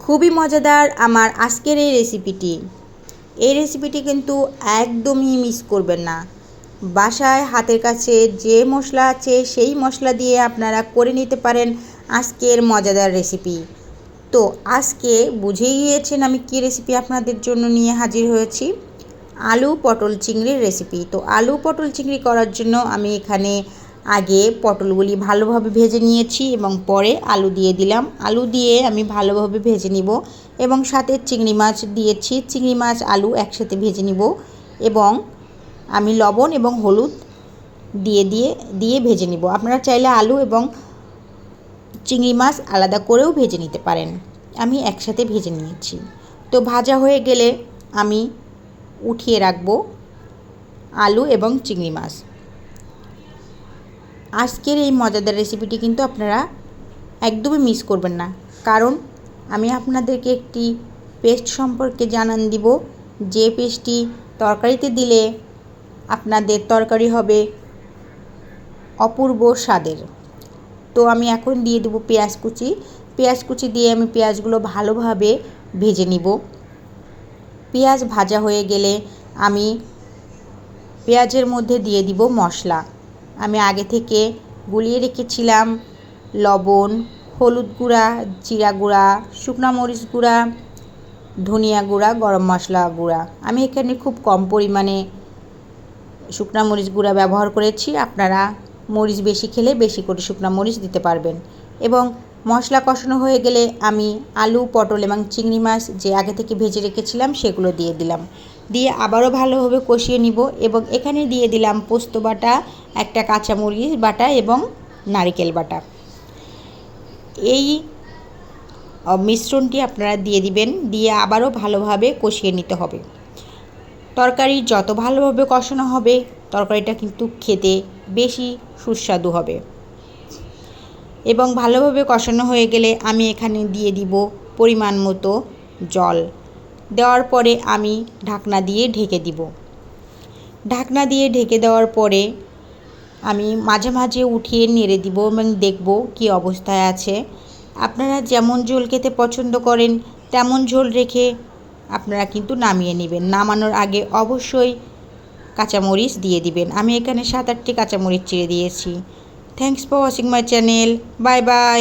খুবই মজাদার আমার আজকের এই রেসিপিটি এই রেসিপিটি কিন্তু একদমই মিস করবেন না। বাসায় হাতের কাছে যে মশলা আছে, সেই মশলা দিয়ে আপনারা করে নিতে পারেন আজকের মজাদার রেসিপি তো আজকে বুঝেই গিয়েছেন আমি কী রেসিপি আপনাদের জন্য নিয়ে হাজির হয়েছি? আলু পটল চিংড়ির রেসিপি তো আলু পটল চিংড়ি করার জন্য আমি এখানে আগে পটলগুলি ভালোভাবে ভেজে নিয়েছি এবং পরে আলু দিয়ে দিলাম। আলু দিয়ে আমি ভালোভাবে ভেজে নিব এবং সাথে চিংড়ি মাছ দিয়েছি। চিংড়ি মাছ, আলু একসাথে ভেজে নিব এবং আমি লবণ এবং হলুদ দিয়ে দিয়ে দিয়ে ভেজে নিব। আপনারা চাইলে আলু এবং চিংড়ি মাছ আলাদা করেও ভেজে নিতে পারেন। আমি একসাথে ভেজে নিয়েছি। তো ভাজা হয়ে গেলে আমি উঠিয়ে রাখব আলু এবং চিংড়ি মাছ। আজকের এই মজাদার রেসিপিটি কিন্তু আপনারা একদমই মিস করবেন না। কারণ আমি আপনাদেরকে একটি পেস্ট সম্পর্কে জানান দিব। যে পেস্টটি তরকারিতে দিলে আপনাদের তরকারি হবে অপূর্ব স্বাদের। তো আমি এখন দিয়ে দেবো পেঁয়াজ কুচি। পেঁয়াজ কুচি দিয়ে আমি পেঁয়াজগুলো ভালোভাবে ভেজে নিব। পেঁয়াজ ভাজা হয়ে গেলে আমি পেঁয়াজের মধ্যে দিয়ে দিব মশলা। আমি আগে থেকে গুলিয়ে রেখেছিলাম। লবণ, হলুদ গুঁড়া, জিরা গুঁড়া, শুকনো মরিচ গুঁড়া, ধনিয়া গুঁড়া, গরম মশলা গুঁড়া। আমি এখানে খুব কম পরিমাণে শুকনা মরিচ গুঁড়া ব্যবহার করেছি। আপনারা মরিচ বেশি খেলে বেশি করে শুকনো মরিচ দিতে পারবেন। এবং মশলা কষানো হয়ে গেলে আমি আলু, পটল এবং চিংড়ি মাছ যে আগে থেকে ভেজে রেখেছিলাম সেগুলো দিয়ে দিলাম। দিয়ে আবারও ভালোভাবে কষিয়ে নিব এবং এখানে দিয়ে দিলাম পোস্ত বাটা একটা কাঁচামরিচ বাটা এবং নারিকেল বাটা। এই মিশ্রণটি আপনারা দিয়ে দিবেন, দিয়ে আবারও ভালোভাবে কষিয়ে নিতে হবে। তরকারি যত ভালোভাবে কষানো হবে, তরকারিটা কিন্তু খেতে বেশি সুস্বাদু হবে। এবং ভালোভাবে কষানো হয়ে গেলে আমি এখানে দিয়ে দিব পরিমাণ মতো জল। দেওয়ার পরে আমি ঢাকনা দিয়ে ঢেকে দিব। ঢাকনা দিয়ে ঢেকে দেওয়ার পরে আমি মাঝে মাঝে উঠিয়ে নেড়ে দিব এবং দেখব কি অবস্থায় আছে। আপনারা যেমন ঝোল খেতে পছন্দ করেন, তেমন ঝোল রেখে আপনারা কিন্তু নামিয়ে নেবেন। নামানোর আগে অবশ্যই কাঁচামরিচ দিয়ে দিবেন। আমি এখানে সাত আটটি কাঁচামরিচ চিড়ে দিয়েছি। Thanks for watching my channel bye bye